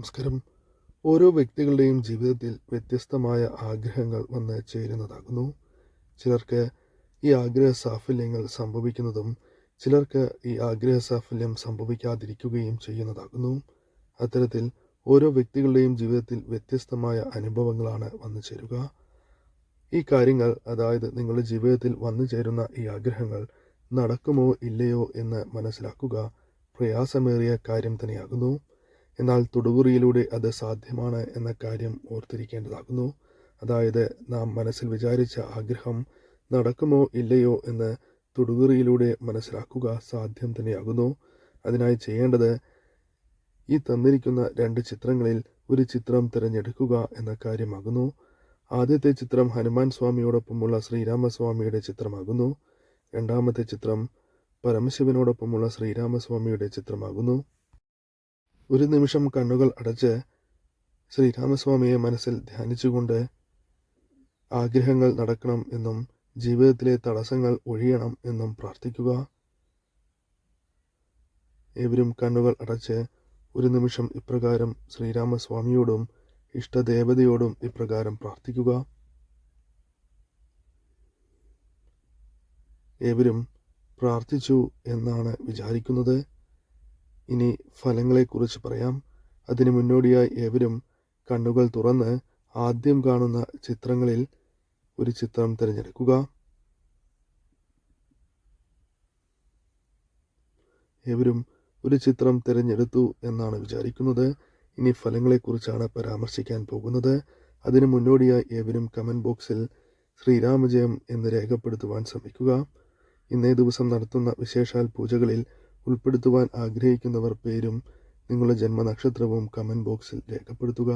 നമസ്കാരം. ഓരോ വ്യക്തികളുടെയും ജീവിതത്തിൽ വ്യത്യസ്തമായ ആഗ്രഹങ്ങൾ വന്ന് ചേരുന്നതാകുന്നു. ചിലർക്ക് ഈ ആഗ്രഹ സാഫല്യങ്ങൾ സംഭവിക്കുന്നതും ചിലർക്ക് ഈ ആഗ്രഹ സാഫല്യം സംഭവിക്കാതിരിക്കുകയും ചെയ്യുന്നതാകുന്നു. അത്തരത്തിൽ ഓരോ വ്യക്തികളുടെയും ജീവിതത്തിൽ വ്യത്യസ്തമായ അനുഭവങ്ങളാണ് വന്നു ചേരുക. ഈ കാര്യങ്ങൾ അതായത് നിങ്ങളുടെ ജീവിതത്തിൽ വന്നു ചേരുന്ന ഈ ആഗ്രഹങ്ങൾ നടക്കുമോ ഇല്ലയോ എന്ന് മനസ്സിലാക്കുക പ്രയാസമേറിയ കാര്യം തന്നെയാകുന്നു. എന്നാൽ തൊടുകുറിയിലൂടെ അത് സാധ്യമാണ് എന്ന കാര്യം ഓർത്തിരിക്കേണ്ടതാകുന്നു. അതായത് നാം മനസ്സിൽ വിചാരിച്ച ആഗ്രഹം നടക്കുമോ ഇല്ലയോ എന്ന് തൊടുകുറിയിലൂടെ മനസ്സിലാക്കുക സാധ്യം തന്നെയാകുന്നു. അതിനായി ചെയ്യേണ്ടത് ഈ തന്നിരിക്കുന്ന രണ്ട് ചിത്രങ്ങളിൽ ഒരു ചിത്രം തിരഞ്ഞെടുക്കുക എന്ന കാര്യമാകുന്നു. ആദ്യത്തെ ചിത്രം ഹനുമാൻ സ്വാമിയോടൊപ്പമുള്ള ശ്രീരാമസ്വാമിയുടെ ചിത്രമാകുന്നു. രണ്ടാമത്തെ ചിത്രം പരമശിവനോടൊപ്പമുള്ള ശ്രീരാമസ്വാമിയുടെ ചിത്രമാകുന്നു. ഒരു നിമിഷം കണ്ണുകൾ അടച്ച് ശ്രീരാമസ്വാമിയെ മനസ്സിൽ ധ്യാനിച്ചുകൊണ്ട് ആഗ്രഹങ്ങൾ നടക്കണം എന്നും ജീവിതത്തിലെ തടസ്സങ്ങൾ ഒഴിയണം എന്നും പ്രാർത്ഥിക്കുക. ഏവരും കണ്ണുകൾ അടച്ച് ഒരു നിമിഷം ഇപ്രകാരം ശ്രീരാമസ്വാമിയോടും ഇഷ്ടദേവതയോടും ഇപ്രകാരം പ്രാർത്ഥിക്കുക. ഏവരും പ്രാർത്ഥിച്ചു എന്നാണ് വിചാരിക്കുന്നത്. ഇനി ഫലങ്ങളെക്കുറിച്ച് പറയാം. അതിന് മുന്നോടിയായി ഏവരും കണ്ണുകൾ തുറന്ന് ആദ്യം കാണുന്ന ചിത്രങ്ങളിൽ ഒരു ചിത്രം തിരഞ്ഞെടുക്കുക. ഏവരും ഒരു ചിത്രം തിരഞ്ഞെടുത്തു എന്നാണ് വിചാരിക്കുന്നത്. ഇനി ഫലങ്ങളെക്കുറിച്ചാണ് പരാമർശിക്കാൻ പോകുന്നത്. അതിനു മുന്നോടിയായി ഏവരും കമന്റ് ബോക്സിൽ ശ്രീരാമജയം എന്ന് രേഖപ്പെടുത്തുവാൻ ശ്രമിക്കുക. ഇന്നേ ദിവസം നടത്തുന്ന വിശേഷാൽ പൂജകളിൽ ഉൾപ്പെടുത്തുവാൻ ആഗ്രഹിക്കുന്നവർ പേരും നിങ്ങളുടെ ജന്മനക്ഷത്രവും കമന്റ് ബോക്സിൽ രേഖപ്പെടുത്തുക.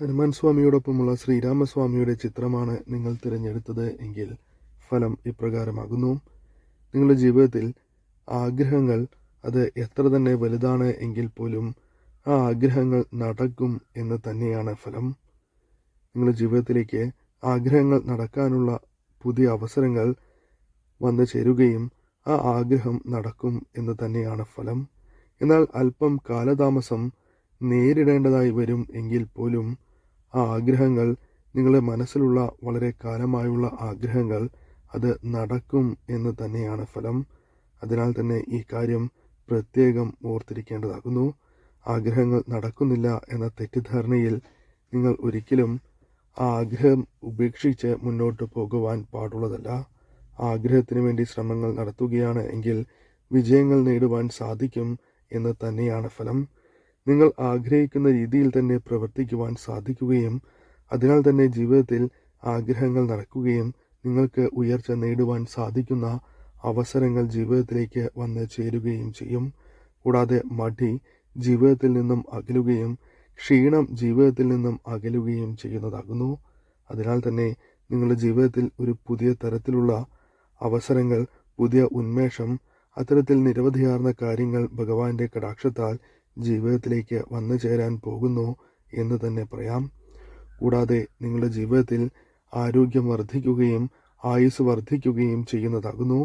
ഹനുമാൻ സ്വാമിയോടൊപ്പമുള്ള ശ്രീരാമസ്വാമിയുടെ ചിത്രമാണ് നിങ്ങൾ തിരഞ്ഞെടുത്തത് എങ്കിൽ ഫലം ഇപ്രകാരമാകുന്നു. നിങ്ങളുടെ ജീവിതത്തിൽ ആഗ്രഹങ്ങൾ അത് എത്ര തന്നെ വലുതാണ് എങ്കിൽ പോലും ആ ആഗ്രഹങ്ങൾ നടക്കും എന്ന് തന്നെയാണ് ഫലം. നിങ്ങളുടെ ജീവിതത്തിലേക്ക് ആഗ്രഹങ്ങൾ നടക്കാനുള്ള പുതിയ അവസരങ്ങൾ വന്നു ചേരുകയും ആ ആഗ്രഹം നടക്കും എന്ന് തന്നെയാണ് ഫലം. എന്നാൽ അല്പം കാലതാമസം നേരിടേണ്ടതായി വരും എങ്കിൽ പോലും ആ ആഗ്രഹങ്ങൾ നിങ്ങളുടെ മനസ്സിലുള്ള വളരെ കാലമായുള്ള ആഗ്രഹങ്ങൾ അത് നടക്കും എന്ന് തന്നെയാണ് ഫലം. അതിനാൽ തന്നെ ഈ കാര്യം പ്രത്യേകം ഓർത്തിരിക്കേണ്ടതാകുന്നു. ആഗ്രഹങ്ങൾ നടക്കുന്നില്ല എന്ന തെറ്റിദ്ധാരണയിൽ നിങ്ങൾ ഒരിക്കലും ആ ആഗ്രഹം ഉപേക്ഷിച്ച് മുന്നോട്ട് പോകുവാൻ പാടുള്ളതല്ല. ആഗ്രഹത്തിന് വേണ്ടി ശ്രമങ്ങൾ നടത്തുകയാണ്. എങ്കിൽ വിജയങ്ങൾ നേടുവാൻ സാധിക്കും എന്ന് തന്നെയാണ് ഫലം. നിങ്ങൾ ആഗ്രഹിക്കുന്ന രീതിയിൽ തന്നെ പ്രവർത്തിക്കുവാൻ സാധിക്കുകയും അതിനാൽ തന്നെ ജീവിതത്തിൽ ആഗ്രഹങ്ങൾ നടക്കുകയും നിങ്ങൾക്ക് ഉയർച്ച നേടുവാൻ സാധിക്കുന്ന അവസരങ്ങൾ ജീവിതത്തിലേക്ക് വന്ന് ചേരുകയും ചെയ്യും. കൂടാതെ മടി ജീവിതത്തിൽ നിന്നും അകലുകയും ക്ഷീണം ജീവിതത്തിൽ നിന്നും അകലുകയും ചെയ്യുന്നതാകുന്നു. അതിനാൽ തന്നെ നിങ്ങളുടെ ജീവിതത്തിൽ ഒരു പുതിയ തരത്തിലുള്ള അവസരങ്ങൾ പുതിയ ഉന്മേഷം അത്തരത്തിൽ നിരവധിയാർന്ന കാര്യങ്ങൾ ഭഗവാന്റെ കടാക്ഷത്താൽ ജീവിതത്തിലേക്ക് വന്നു ചേരാൻ പോകുന്നു എന്ന് തന്നെ പറയാം. കൂടാതെ നിങ്ങളുടെ ജീവിതത്തിൽ ആരോഗ്യം വർദ്ധിക്കുകയും ആയുസ് വർദ്ധിക്കുകയും ചെയ്യുന്നതാകുന്നു.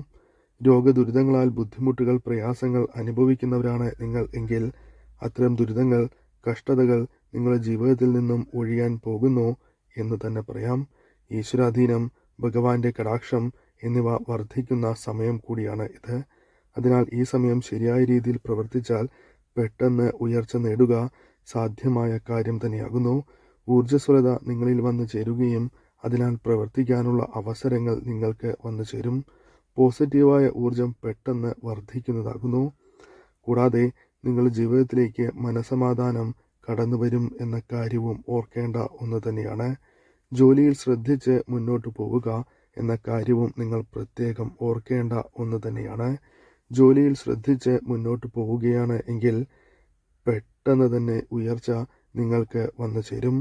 രോഗദുരിതങ്ങളാൽ ബുദ്ധിമുട്ടുകൾ പ്രയാസങ്ങൾ അനുഭവിക്കുന്നവരാണ് നിങ്ങൾ എങ്കിൽ അത്തരം ദുരിതങ്ങൾ കഷ്ടതകൾ നിങ്ങളുടെ ജീവിതത്തിൽ നിന്നും ഒഴിയാൻ പോകുന്നു എന്ന് തന്നെ പറയാം. ഈശ്വരാധീനം ഭഗവാന്റെ കടാക്ഷം എന്നിവ വർദ്ധിക്കുന്ന സമയം കൂടിയാണ് ഇത്. അതിനാൽ ഈ സമയം ശരിയായ രീതിയിൽ പ്രവർത്തിച്ചാൽ പെട്ടെന്ന് ഉയർച്ച നേടുക സാധ്യമായ കാര്യം തന്നെയാകുന്നു. ഊർജസ്വലത നിങ്ങളിൽ വന്നു ചേരുകയും അതിനാൽ പ്രവർത്തിക്കാനുള്ള അവസരങ്ങൾ നിങ്ങൾക്ക് വന്നു ചേരും. പോസിറ്റീവായ ഊർജം പെട്ടെന്ന് വർദ്ധിക്കുന്നതാകുന്നു. കൂടാതെ നിങ്ങളുടെ ജീവിതത്തിലേക്ക് മനസമാധാനം കടന്നു വരും എന്ന കാര്യവും ഓർക്കേണ്ട ഒന്ന് തന്നെയാണ്. ജോലിയിൽ ശ്രദ്ധിച്ച് മുന്നോട്ട് പോവുക. എന്ന കാര്യവും നിങ്ങൾ പ്രത്യേകം ഓർക്കേണ്ട ഒന്ന് തന്നെയാണ്. ജോലിയിൽ ശ്രദ്ധിച്ച് മുന്നോട്ട് പോവുകയാണ് എങ്കിൽ പെട്ടെന്ന് തന്നെ ഉയർച്ച നിങ്ങൾക്ക് വന്നു ചേരും.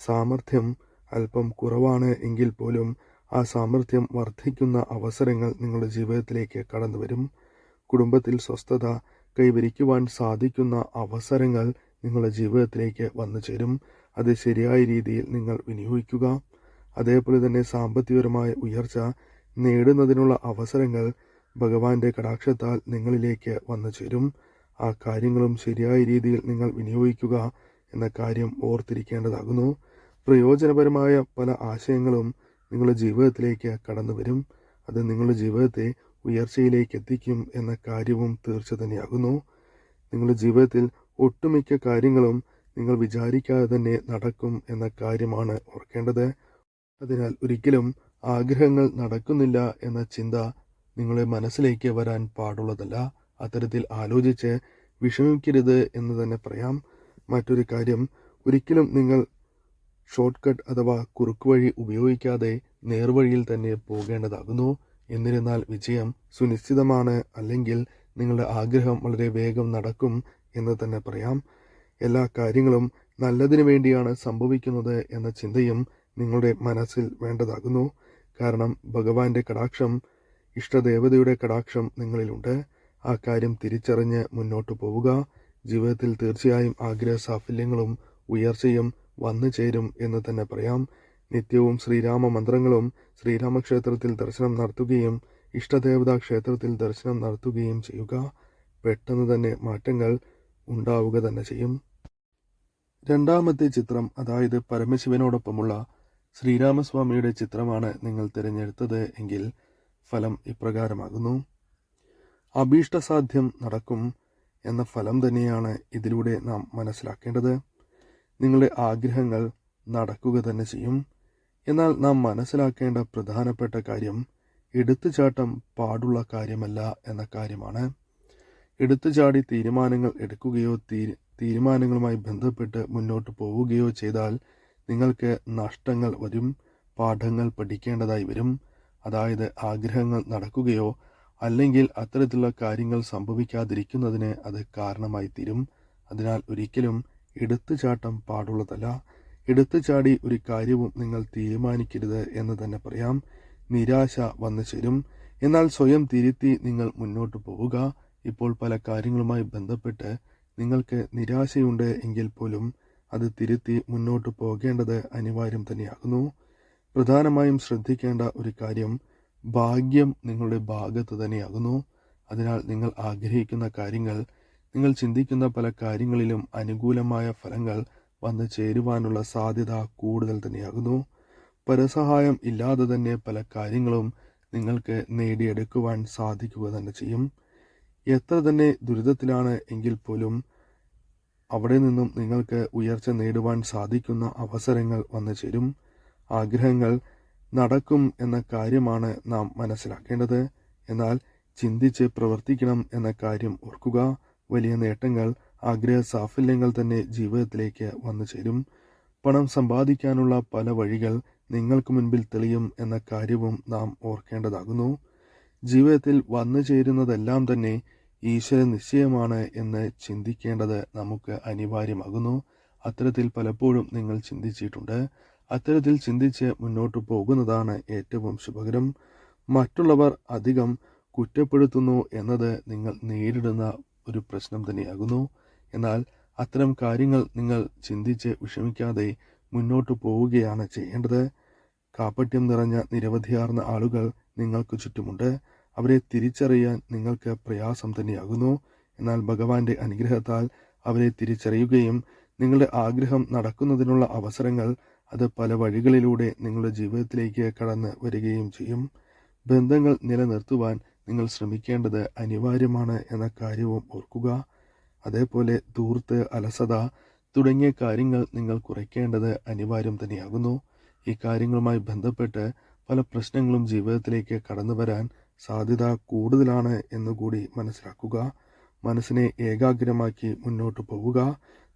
സാമർഥ്യം അല്പം കുറവാണ് എങ്കിൽ പോലും ആ സാമർഥ്യം വർദ്ധിക്കുന്ന അവസരങ്ങൾ നിങ്ങളുടെ ജീവിതത്തിലേക്ക് കടന്നു വരും. കുടുംബത്തിൽ സ്വസ്ഥത കൈവരിക്കുവാൻ സാധിക്കുന്ന അവസരങ്ങൾ നിങ്ങളുടെ ജീവിതത്തിലേക്ക് വന്നു ചേരും. അത് ശരിയായ രീതിയിൽ നിങ്ങൾ വിനിയോഗിക്കുക. അതേപോലെ തന്നെ സാമ്പത്തികപരമായ ഉയർച്ച നേടുന്നതിനുള്ള അവസരങ്ങൾ ഭഗവാന്റെ കടാക്ഷത്താൽ നിങ്ങളിലേക്ക് വന്നു ചേരും. ആ കാര്യങ്ങളും ശരിയായ രീതിയിൽ നിങ്ങൾ വിനിയോഗിക്കുക എന്ന കാര്യം ഓർത്തിരിക്കേണ്ടതാകുന്നു. പ്രയോജനപരമായ പല ആശയങ്ങളും നിങ്ങളുടെ ജീവിതത്തിലേക്ക് കടന്നു വരും. അത് നിങ്ങളുടെ ജീവിതത്തെ ഉയർച്ചയിലേക്ക് എത്തിക്കും എന്ന കാര്യവും തീർച്ച തന്നെയാകുന്നു. നിങ്ങളുടെ ജീവിതത്തിൽ ഒട്ടുമിക്ക കാര്യങ്ങളും നിങ്ങൾ വിചാരിക്കാതെ തന്നെ നടക്കും എന്ന കാര്യമാണ് ഓർക്കേണ്ടത്. അതിനാൽ ഒരിക്കലും ആഗ്രഹങ്ങൾ നടക്കുന്നില്ല എന്ന ചിന്ത നിങ്ങളുടെ മനസ്സിലേക്ക് വരാൻ പാടുള്ളതല്ല. അത്തരത്തിൽ ആലോചിച്ച് വിഷമിക്കരുത് എന്ന് തന്നെ പറയാം. മറ്റൊരു കാര്യം ഒരിക്കലും നിങ്ങൾ ഷോർട്ട് കട്ട് അഥവാ കുറുക്ക് വഴി ഉപയോഗിക്കാതെ നേർവഴിയിൽ തന്നെ പോകേണ്ടതാകുന്നു. എന്നിരുന്നാൽ വിജയം സുനിശ്ചിതമാണ് അല്ലെങ്കിൽ നിങ്ങളുടെ ആഗ്രഹം വളരെ വേഗം നടക്കും എന്ന് തന്നെ പറയാം. എല്ലാ കാര്യങ്ങളും നല്ലതിനു വേണ്ടിയാണ് സംഭവിക്കുന്നത് എന്ന ചിന്തയും നിങ്ങളുടെ മനസ്സിൽ വേണ്ടതാകുന്നു. കാരണം ഭഗവാന്റെ കടാക്ഷം ഇഷ്ടദേവതയുടെ കടാക്ഷം നിങ്ങളിലുണ്ട്. ആ കാര്യം തിരിച്ചറിഞ്ഞ് മുന്നോട്ട് പോവുക. ജീവിതത്തിൽ തീർച്ചയായും ആഗ്രഹ സാഫല്യങ്ങളും ഉയർച്ചയും വന്നു ചേരും എന്ന് തന്നെ പറയാം. നിത്യവും ശ്രീരാമ മന്ത്രങ്ങളും ശ്രീരാമക്ഷേത്രത്തിൽ ദർശനം നടത്തുകയും ഇഷ്ടദേവതാ ക്ഷേത്രത്തിൽ ദർശനം നടത്തുകയും ചെയ്യുക. പെട്ടെന്ന് തന്നെ മാറ്റങ്ങൾ ഉണ്ടാവുക തന്നെ ചെയ്യും. രണ്ടാമത്തെ ചിത്രം അതായത് പരമശിവനോടൊപ്പമുള്ള ശ്രീരാമസ്വാമിയുടെ ചിത്രമാണ് നിങ്ങൾ തിരഞ്ഞെടുത്തത് എങ്കിൽ ഫലം ഇപ്രകാരമാകുന്നു. അഭീഷ്ടസാധ്യം നടക്കും എന്ന ഫലം തന്നെയാണ് ഇതിലൂടെ നാം മനസ്സിലാക്കേണ്ടത്. നിങ്ങളുടെ ആഗ്രഹങ്ങൾ നടക്കുക തന്നെ ചെയ്യും. എന്നാൽ നാം മനസ്സിലാക്കേണ്ട പ്രധാനപ്പെട്ട കാര്യം എടുത്തുചാട്ടം പാടുള്ള കാര്യമല്ല എന്ന കാര്യമാണ്. എടുത്തുചാടി തീരുമാനങ്ങൾ എടുക്കുകയോ തീരുമാനങ്ങളുമായി ബന്ധപ്പെട്ട് മുന്നോട്ട് പോവുകയോ ചെയ്താൽ നിങ്ങൾക്ക് നഷ്ടങ്ങൾ വരും പാഠങ്ങൾ പഠിക്കേണ്ടതായി വരും. അതായത് ആഗ്രഹങ്ങൾ നടക്കുകയോ അല്ലെങ്കിൽ അത്തരത്തിലുള്ള കാര്യങ്ങൾ സംഭവിക്കാതിരിക്കുന്നതിന് അത് കാരണമായി തീരും. അതിനാൽ ഒരിക്കലും എടുത്തുചാട്ടം പാടുള്ളതല്ല. എടുത്തുചാടി ഒരു കാര്യവും നിങ്ങൾ തീരുമാനിക്കരുത് എന്ന് തന്നെ പറയാം. നിരാശ വന്നു ചേരും. എന്നാൽ സ്വയം തിരുത്തി നിങ്ങൾ മുന്നോട്ട് പോവുക. ഇപ്പോൾ പല കാര്യങ്ങളുമായി ബന്ധപ്പെട്ട് നിങ്ങൾക്ക് നിരാശയുണ്ട് എങ്കിൽ പോലും അത് തിരുത്തി മുന്നോട്ട് പോകേണ്ടത് അനിവാര്യം തന്നെയാകുന്നു. പ്രധാനമായും ശ്രദ്ധിക്കേണ്ട ഒരു കാര്യം ഭാഗ്യം നിങ്ങളുടെ ഭാഗത്ത് തന്നെയാകുന്നു. അതിനാൽ നിങ്ങൾ ആഗ്രഹിക്കുന്ന കാര്യങ്ങൾ നിങ്ങൾ ചിന്തിക്കുന്ന പല കാര്യങ്ങളിലും അനുകൂലമായ ഫലങ്ങൾ വന്നു ചേരുവാനുള്ള സാധ്യത കൂടുതൽ തന്നെയാകുന്നു. പരസഹായം ഇല്ലാതെ തന്നെ പല കാര്യങ്ങളും നിങ്ങൾക്ക് നേടിയെടുക്കുവാൻ സാധിക്കുക തന്നെ ചെയ്യും. എത്ര തന്നെ ദുരിതത്തിലാണ് എങ്കിൽ പോലും അവിടെ നിന്നും നിങ്ങൾക്ക് ഉയർച്ച നേടുവാൻ സാധിക്കുന്ന അവസരങ്ങൾ വന്നു ചേരും. ആഗ്രഹങ്ങൾ നടക്കും എന്ന കാര്യമാണ് നാം മനസ്സിലാക്കേണ്ടത്. എന്നാൽ ചിന്തിച്ച് പ്രവർത്തിക്കണം എന്ന കാര്യം ഓർക്കുക. വലിയ നേട്ടങ്ങൾ ആഗ്രഹ സാഫല്യങ്ങൾ തന്നെ ജീവിതത്തിലേക്ക് വന്നു ചേരും. പണം സമ്പാദിക്കാനുള്ള പല വഴികൾ നിങ്ങൾക്ക് മുൻപിൽ തെളിയും എന്ന കാര്യവും നാം ഓർക്കേണ്ടതാകുന്നു. ജീവിതത്തിൽ വന്നു ചേരുന്നതെല്ലാം തന്നെ ഈശ്വര നിശ്ചയമാണ് എന്ന് ചിന്തിക്കേണ്ടത് നമുക്ക് അനിവാര്യമാകുന്നു. അത്തരത്തിൽ പലപ്പോഴും നിങ്ങൾ ചിന്തിച്ചിട്ടുണ്ട്. അത്തരത്തിൽ ചിന്തിച്ച് മുന്നോട്ട് പോകുന്നതാണ് ഏറ്റവും ശുഭകരം. മറ്റുള്ളവർ അധികം കുറ്റപ്പെടുത്തുന്നു എന്നത് നിങ്ങൾ നേരിടുന്ന ഒരു പ്രശ്നം തന്നെയാകുന്നു. എന്നാൽ അത്തരം കാര്യങ്ങൾ നിങ്ങൾ ചിന്തിച്ച് വിഷമിക്കാതെ മുന്നോട്ട് പോവുകയാണ് ചെയ്യേണ്ടത്. കാപ്പട്യം നിറഞ്ഞ നിരവധിയാർന്ന ആളുകൾ നിങ്ങൾക്ക് ചുറ്റുമുണ്ട്. അവരെ തിരിച്ചറിയാൻ നിങ്ങൾക്ക് പ്രയാസം തന്നെയാകുന്നു. എന്നാൽ ഭഗവാന്റെ അനുഗ്രഹത്താൽ അവരെ തിരിച്ചറിയുകയും നിങ്ങളുടെ ആഗ്രഹം നടക്കുന്നതിനുള്ള അവസരങ്ങൾ അത് പല വഴികളിലൂടെ നിങ്ങളുടെ ജീവിതത്തിലേക്ക് കടന്ന് വരികയും ചെയ്യും. ബന്ധങ്ങൾ നിലനിർത്തുവാൻ നിങ്ങൾ ശ്രമിക്കേണ്ടത് അനിവാര്യമാണ് എന്ന കാര്യവും ഓർക്കുക. അതേപോലെ ധൂർത്ത് അലസത തുടങ്ങിയ കാര്യങ്ങൾ നിങ്ങൾ കുറയ്ക്കേണ്ടത് അനിവാര്യം തന്നെയാകുന്നു. ഈ കാര്യങ്ങളുമായി ബന്ധപ്പെട്ട് പല പ്രശ്നങ്ങളും ജീവിതത്തിലേക്ക് കടന്നു വരാൻ സാധ്യത കൂടുതലാണ് എന്നുകൂടി മനസ്സിലാക്കുക. മനസ്സിനെ ഏകാഗ്രമാക്കി മുന്നോട്ട് പോവുക.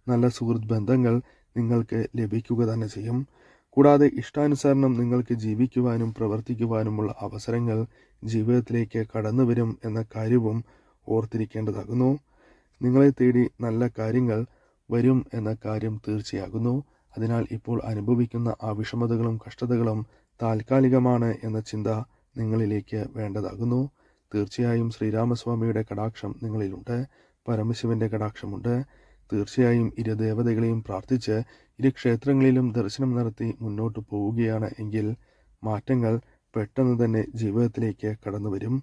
നല്ല സുഹൃത്ത് ബന്ധങ്ങൾ നിങ്ങൾക്ക് ലഭിക്കുക തന്നെ ചെയ്യും. കൂടാതെ ഇഷ്ടാനുസരണം നിങ്ങൾക്ക് ജീവിക്കുവാനും പ്രവർത്തിക്കുവാനുമുള്ള അവസരങ്ങൾ ജീവിതത്തിലേക്ക് കടന്നു വരും എന്ന കാര്യവും ഓർത്തിരിക്കേണ്ടതാകുന്നു. നിങ്ങളെ തേടി നല്ല കാര്യങ്ങൾ വരും എന്ന കാര്യം തീർച്ചയാകുന്നു. അതിനാൽ ഇപ്പോൾ അനുഭവിക്കുന്ന ആ വിഷമതകളും കഷ്ടതകളും താൽക്കാലികമാണ് എന്ന ചിന്ത നിങ്ങളിലേക്ക് വേണ്ടതാകുന്നു. തീർച്ചയായും ശ്രീരാമസ്വാമിയുടെ കടാക്ഷം നിങ്ങളിലുണ്ട്. പരമശിവന്റെ കടാക്ഷമുണ്ട്. തീർച്ചയായും ഇരു ദേവതകളെയും പ്രാർത്ഥിച്ച് ഇരു ക്ഷേത്രങ്ങളിലും ദർശനം നടത്തി മുന്നോട്ട് പോവുകയാണ് എങ്കിൽ മാറ്റങ്ങൾ പെട്ടെന്ന് തന്നെ ജീവിതത്തിലേക്ക് കടന്നു വരും